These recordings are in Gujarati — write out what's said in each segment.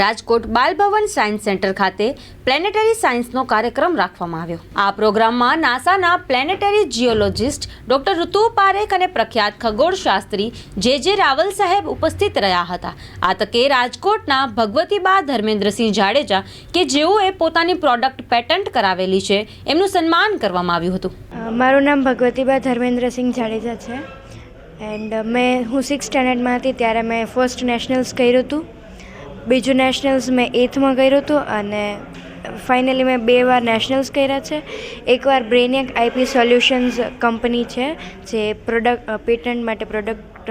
રાજકોટ બાલભવન સાયન્સ સેન્ટર ખાતે પ્લેનેટરી સાયન્સનો કાર્યક્રમ રાખવામાં આવ્યો. આ પ્રોગ્રામમાં નાસાના પ્લેનેટરી જિયોલોજિસ્ટ ડોક્ટર ઋતુ પારેખ અને પ્રખ્યાત ખગોળશાસ્ત્રી જે જે રાવલ સાહેબ ઉપસ્થિત રહ્યા હતા. આ તકે રાજકોટના ભગવતીબા ધર્મેન્દ્રસિંહ જાડેજા કે જેઓએ પોતાની પ્રોડક્ટ પેટન્ટ કરાવેલી છે, એમનું સન્માન કરવામાં આવ્યું હતું. મારું નામ ભગવતીબા ધર્મેન્દ્રસિંહ જાડેજા છે. એન્ડ મેં, હું સિક્સ સ્ટેન્ડર્ડમાં હતી ત્યારે મેં ફર્સ્ટ નેશનલ્સ કર્યું હતું. બીજું નેશનલ્સ મેં એથમાં કર્યું હતું અને ફાઇનલી મેં બે વાર નેશનલ્સ કર્યા છે. એકવાર બ્રેનિયક આઈપી સોલ્યુશન્સ કંપની છે, જે પ્રોડક્ટ પેટન્ટ માટે પ્રોડક્ટ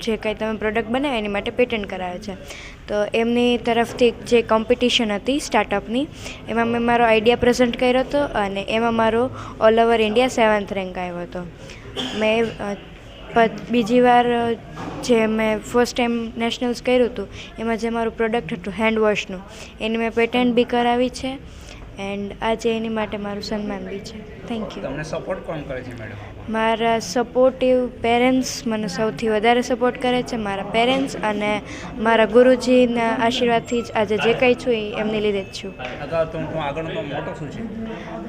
જે કંઈ તમે પ્રોડક્ટ બનાવે એની માટે પેટન્ટ કરાવે છે. તો એમની તરફથી જે કોમ્પિટિશન હતી સ્ટાર્ટઅપની એમાં મેં મારો આઈડિયા પ્રેઝન્ટ કર્યો હતો અને એમાં મારો all over India seventh rank આવ્યો હતો. મેં બીજી વાર જે મેં ફર્સ્ટ ટાઈમ નેશનલ્સ કર્યું હતું, એમાં જે મારું પ્રોડક્ટ હતું હેન્ડ વોશનું એની મેં પેટન્ટ બી કરાવી છે. એન્ડ આજે એની માટે મારું સન્માન બી છે. થેન્ક યુ તમને સપોર્ટ કોણ કરે છે મેડમ મારા સપોર્ટિવ પેરેન્ટ્સ મને સૌથી વધારે સપોર્ટ કરે છે મારા પેરેન્ટ્સ અને મારા ગુરુજીના આશીર્વાદથી જ આજે જે કંઈ છું એ એમની લીધે જ છું.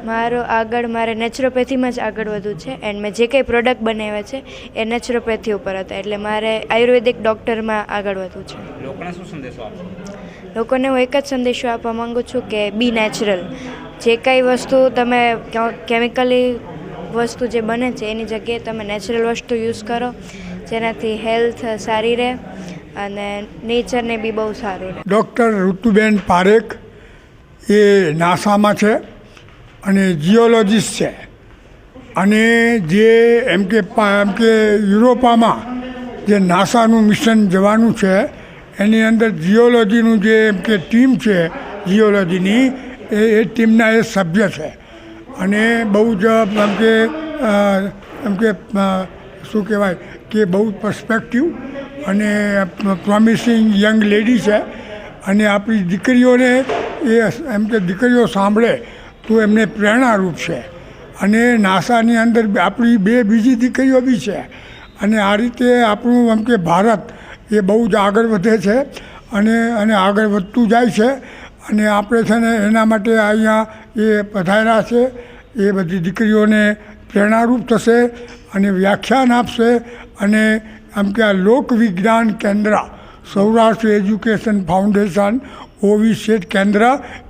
મારો આગળ મારે નેચરોપેથીમાં જ આગળ વધવું છે એન્ડ મેં જે કંઈ પ્રોડક્ટ બનાવ્યા છે એ નેચરોપેથી ઉપર હતા. એટલે મારે આયુર્વેદિક ડૉક્ટરમાં આગળ વધવું છે. લોકોને શું સંદેશો આપશો? લોકોને હું એક જ સંદેશો આપવા માંગુ છું કે બી નેચરલ જે કાંઈ વસ્તુ તમે કેમિકલી વસ્તુ જે બને છે, એની જગ્યાએ તમે નેચરલ વસ્તુ યુઝ કરો, જેનાથી હેલ્થ સારી રહે અને નેચરને બી બહુ સારું રહે. ડૉક્ટર ઋતુબેન પારેખ એ નાસામાં છે અને જીઓલોજીસ્ટ છે. અને જે એમ કે એમ કે યુરોપામાં જે નાસાનું મિશન જવાનું છે એની અંદર જીઓલોજીનું જે એમ કે ટીમ છે જીઓલોજીની એ એ ટીમના એ સભ્ય છે. અને બહુ જ એમ કે એમ કે શું કહેવાય, કે બહુ પર્સપેક્ટિવ અને પ્રોમિસિંગ યંગ લેડી છે. અને આપણી દીકરીઓને એ એમ કે દીકરીઓ સાંભળે તો એમને પ્રેરણારૂપ છે. અને નાસાની અંદર આપણી બે બીજી દીકરીઓ બી છે. અને આ રીતે આપણું એમ કે, ભારત એ બહુ જ આગળ વધે છે અને અને આગળ વધતું જાય છે અને આપણે છે ને એના માટે અહીંયા એ પધાર્યા છે. એ બધી દીકરીઓને પ્રેરણારૂપ થશે અને વ્યાખ્યાન આપશે અને આમ કે આ લોક વિજ્ઞાન કેન્દ્ર સૌરાષ્ટ્ર એજ્યુકેશન ફાઉન્ડેશન ઓવી શેઠ કેન્દ્ર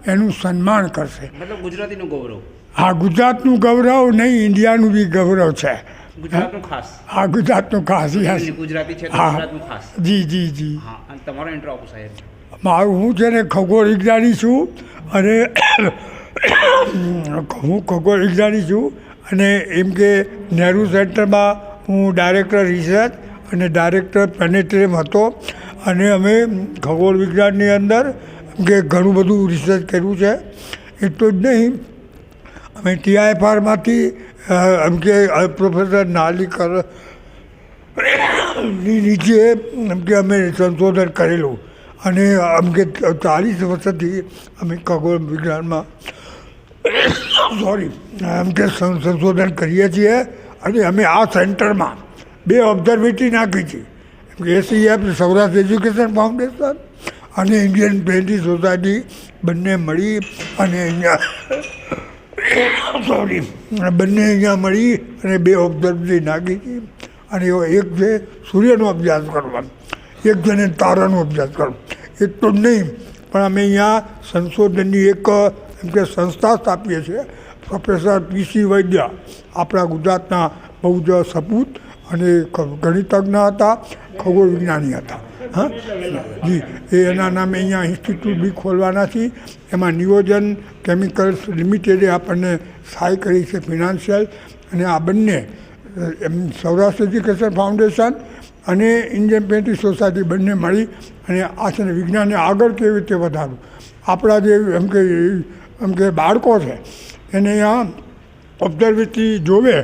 એનું સન્માન કરશે. મતલબ ગુજરાતીનું ગૌરવ. હા ગુજરાતનું ગૌરવ નહીં ઇન્ડિયાનું બી ગૌરવ છે. ગુજરાતનું ખાસ. આ ગુજરાતનું ખાસ યસ ગુજરાતી છે હા. ગુજરાતનું ખાસ. જી જી જી. હા અને તમારો ઇન્ટ્રો આપો સાહેબ. મારું હું છે ને ખગોળ વિજ્ઞાની છું અને હું ખગોળ વિજ્ઞાની છું અને એમ કે નહેરુ સેન્ટરમાં હું ડાયરેક્ટર રિસર્ચ અને ડાયરેક્ટર પ્લેનેટરિયમ હતો અને અમે ખગોળ વિજ્ઞાનની અંદર એમ કે ઘણું બધું રિસર્ચ કર્યું છે. એટલું જ નહીં અમે ટીઆઈએફઆરમાંથી એમ પ્રોફેસર નાલીકર, ની નીચે એમ કે અમે સંશોધન કરેલું. અને એમ કે ચાલીસ વર્ષથી અમે ખગોળ વિજ્ઞાનમાં, સોરી એમ કે સંશોધન કરીએ છીએ અને અમે આ સેન્ટરમાં બે ઓબ્ઝર્વેટરી નાખી છે. એમ કે એસીએફ સૌરાષ્ટ્ર એજ્યુકેશન ફાઉન્ડેશન અને ઇન્ડિયન પેન્ટી સોસાયટી બંને મળી અને અહીંયા સોરી બંને અહીંયા મળી અને બે ઓબ્ઝર્વેટરી નાખી હતી. અને એવો એક છે, સૂર્યનો અભ્યાસ કરવાનો એક ને તારાનો અભ્યાસ કરવાનો એટલું જ નહીં, પણ અમે અહીંયા સંશોધનની એક, એમ કે સંસ્થા સ્થાપીએ છીએ, પ્રોફેસર પીસી વૈદ્ય, આપણા ગુજરાતના બહુ જ સપૂત અને ગણિતજ્ઞ હતા ખગોળ વિજ્ઞાની હતા. હા? જી. એ એના નામે અહીંયા ઇન્સ્ટિટ્યૂટ બી ખોલવાના છે. એમાં નિયોજન કેમિકલ્સ લિમિટેડે આપણને સહાય કરી છે ફિનાન્શિયલ અને આ બંને, એમ સૌરાષ્ટ્ર એજ્યુકેશન ફાઉન્ડેશન અને ઇન્ડિયન પેન્ટી સોસાયટી બંને મળી અને આ છે વિજ્ઞાનને આગળ કેવી રીતે વધારવું? આપણા જે એમ કે એમ કે બાળકો છે, એને અહીંયા ઓબ્ઝર્વેટરી જોવે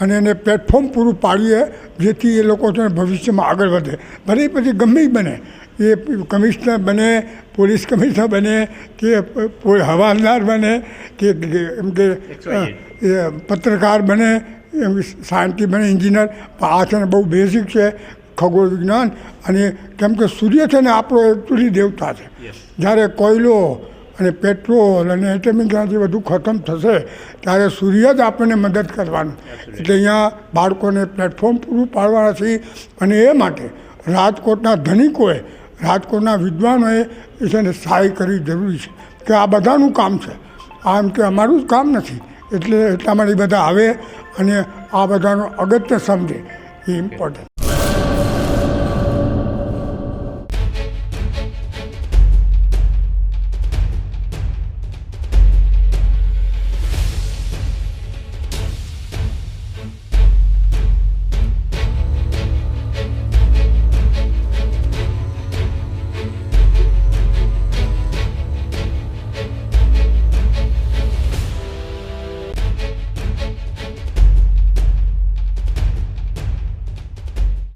અને એને પ્લેટફોર્મ પૂરું પાડીએ જેથી એ લોકો છે ભવિષ્યમાં આગળ વધે. ભલે પછી ગમે બને. એ કમિશનર બને પોલીસ કમિશનર બને કે કોઈ હવાલદાર બને કે એમ કે પત્રકાર બને એમ સાયન્ટિસ્ટ બને એન્જિનિયર. પણ આ છે ને બહુ બેઝિક છે ખગોળ વિજ્ઞાન. અને કેમ કે સૂર્ય છે ને આપણો એકચુલી દેવતા છે. જ્યારે કોયલો અને પેટ્રોલ અને એટમિક એનર્જી બધું ખતમ થશે ત્યારે સૂર્ય જ આપણને મદદ કરવાનું. એટલે અહીંયા બાળકોને પ્લેટફોર્મ પૂરું પાડવાના છે અને એ માટે રાજકોટના ધનિકોએ રાજકોટના વિદ્વાનોએ એને છે ને સહાય કરવી જરૂરી છે કે આ બધાનું કામ છે. આમ કે અમારું જ કામ નથી એટલે એટલા માટે બધા આવે અને આ બધાનું અગત્ય સમજે એ ઇમ્પોર્ટન્ટ